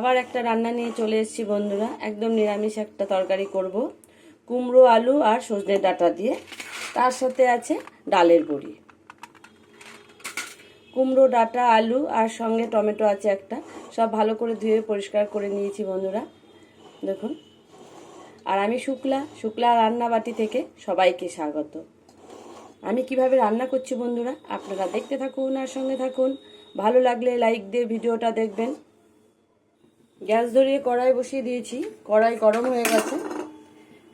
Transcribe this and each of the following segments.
আবার একটা রান্না নিয়ে চলে এসেছি বন্ধুরা। একদম নিরামিষ একটা তরকারি করব। কুমড়ো, আলু আর সজনে ডাঁটা দিয়ে। তার সাথে আছে ডালের বড়ি কুমড়ো, ডাঁটা, আলু আর সঙ্গে টমেটো আছে একটা। সব ভালো করে ধুয়ে পরিষ্কার করে নিয়েছি বন্ধুরা। দেখুন। আর আমি শুক্লা শুক্লা রান্নাবাটি থেকে সবাইকে স্বাগত। আমি কীভাবে রান্না করছি বন্ধুরা, আপনারা দেখতে থাকুন আর সঙ্গে থাকুন। ভালো লাগলে লাইক দিয়ে ভিডিওটা দেখবেন। গ্যাস ধরিয়ে কড়াই বসিয়ে দিয়েছি। কড়াই গরম হয়ে গেছে।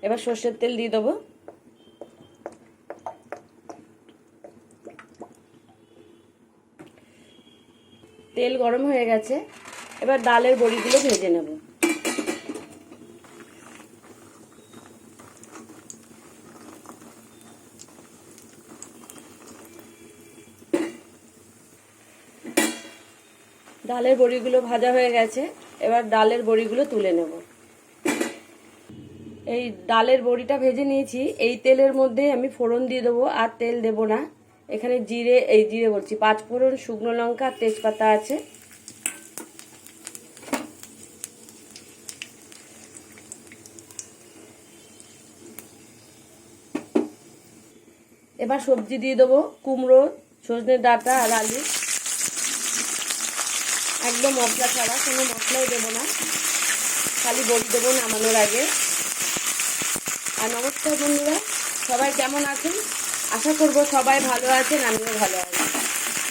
এবার সর্ষের তেল দিয়ে দেবো। তেল গরম হয়ে গেছে। এবার ডালের বড়িগুলো ভেজে নেব। ডালের বড়িগুলো ভাজা হয়ে গেছে, এবার ডালের বড়িগুলো তুলে নেব। এই ডালের বড়িটা ভেজে নিয়েছি, এই তেলের মধ্যে আমি ফোড়ন দিয়ে দেবো, আর তেল দেবো না। এখানে জিরে, এই জিরে বলছি, পাঁচ ফোড়ন, শুকনো লঙ্কা আর তেজপাতা আছে। এবার সবজি দিয়ে দেবো, কুমড়ো, সজনে ডাঁটা, আর আলু। একদম মশলা ছাড়া, কোনো মশলাই দেবো না। খালি বড়ি দেবো নামানোর আগে। আর নমস্কার বন্ধুরা, সবাই কেমন আছেন? আশা করব সবাই ভালো আছেন, আমিও ভালো আছি।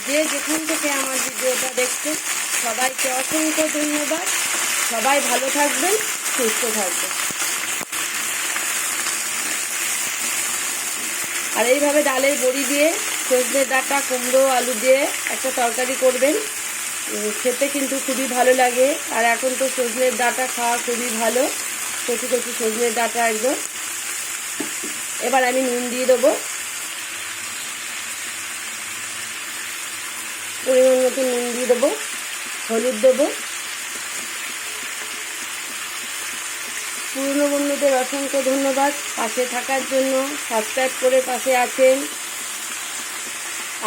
যে যেখান থেকে আমার ভিডিওটা দেখছেন, সবাইকে অসংখ্য ধন্যবাদ। সবাই ভালো থাকবেন, সুস্থ থাকবেন। আর এইভাবে ডালের বড়ি দিয়ে সজনে ডাঁটা, কুমড়ো, আলু দিয়ে একটা তরকারি করবেন। খেতে কিন্তু খুবই ভালো লাগে। আর এখন তো সজনের ডাঁটা খাওয়া খুবই ভালো। কচি কচি সজনের ডাঁটা একদম। এবার আমি নুন দিয়ে দেবো। পরিমাণ মতো নুন দিয়ে দেবো। হলুদ দেবো। পুরনো বন্ধুদের অসংখ্য ধন্যবাদ। পাশে থাকার জন্য সাবস্ক্রাইব করে পাশে আছেন।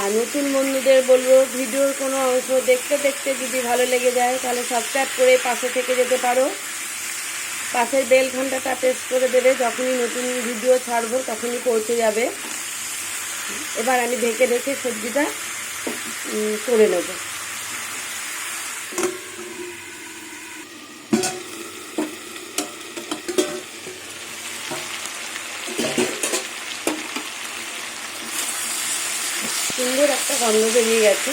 আর নতুন বন্ধুদের বলব, ভিডিওর কোনো অংশ দেখতে দেখতে যদি ভালো লেগে যায়, তাহলে সাবস্ক্রাইব করে পাশে থেকে যেতে পারো। পাশের বেল ঘন্টাটা প্রেস করে দেবে, যখনই নতুন ভিডিও ছাড়বো তখনই পৌঁছে যাবে। এবার আমি ঢেকে ঢেকে সবজিটা করে নেব। সুন্দর একটা গন্ধ বেরিয়ে গেছে।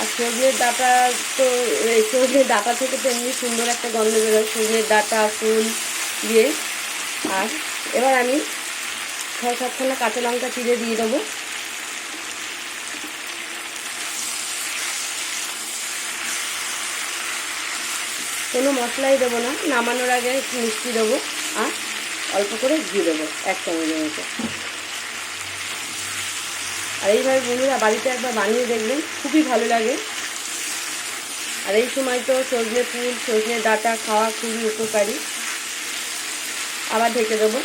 আর সজনের ডাটা তো সজনের ডাটা থেকে তো এমনি সুন্দর একটা গন্ধ বেরোয়। সজনের ডাটা, ফুল দিয়ে। আর এবার আমি ছয় সাতখানা কাঁচা লঙ্কা চিড়ে দিয়ে দেবো। কোনো মশলাই দেবো না, নামানোর আগে মিষ্টি দেবো। আর অল্প করে ঘি দেবো, এক চামচের মতো। আর এইভাবে বন্ধুরা বাড়িতে একবার বানিয়ে দেখবেন, খুবই ভালো লাগে। আর এই সময় তো সজনে ফুল, সজনে ডাঁটা খাওয়া খুবই উপকারী। আবার ঢেকে দেবো।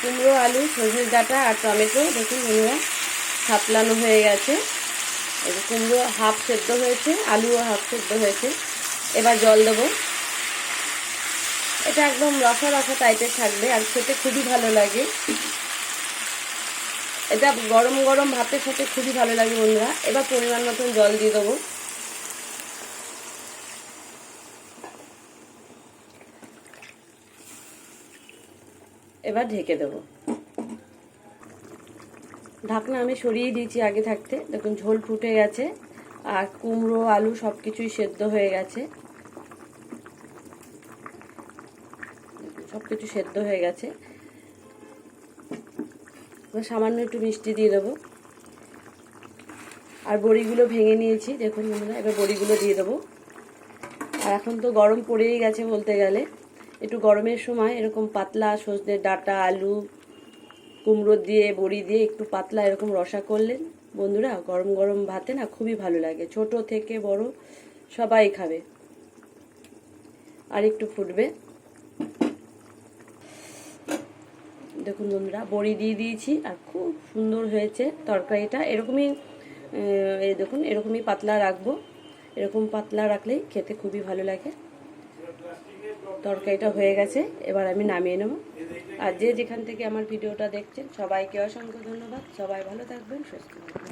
কুমড়ো, আলু, সজনে ডাঁটা আর টমেটো, দেখুন বন্ধুরা ছাপলানো হয়ে গেছে। কুমড়ো হাফ সেদ্ধ হয়েছে, আলুও হাফ সেদ্ধ হয়েছে। এবার জল দেবো। এটা একদম রসা রসা টাইপের থাকবে আর খেতে খুবই ভালো লাগে। এটা গরম গরম ভাতের সাথে খুবই ভালো লাগে বন্ধুরা। এবার পরিমাণ মতন জল দিয়ে দেবো। এবার ঢেকে দেবো। ঢাকনা আমি সরিয়ে দিয়েছি আগে থাকতে। দেখুন ঝোল ফুটে গেছে আর কুমড়ো, আলু সব কিছুই সেদ্ধ হয়ে গেছে। সব কিছু সেদ্ধ হয়ে গেছে। সামান্য একটু মিষ্টি দিয়ে দেবো। আর বড়িগুলো ভেঙে নিয়েছি, দেখুন বন্ধুরা, এবার বড়িগুলো দিয়ে দেবো। আর এখন তো গরম পড়েই গেছে বলতে গেলে। একটু গরমের সময় এরকম পাতলা সজনে ডাঁটা, আলু, কুমড়ো দিয়ে, বড়ি দিয়ে একটু পাতলা এরকম রসা করলেন। বন্ধুরা, গরম গরম ভাতে না খুবই ভালো লাগে। ছোট থেকে বড় সবাই খাবে। আর একটু ফুটবে। দেখুন বন্ধুরা, বড়ি দিয়ে দিয়েছি আর খুব সুন্দর হয়েছে তরকারিটা। এরকমই এই দেখুন, এরকমই পাতলা রাখব। এরকম পাতলা রাখলেই খেতে খুবই ভালো লাগে। তরকারিটা হয়ে গেছে, এবার আমি নামিয়ে নেব। আর যে যেখান থেকে আমার ভিডিওটা দেখছেন, সবাইকে অসংখ্য ধন্যবাদ। সবাই ভালো থাকবেন, সুস্থ থাকবেন।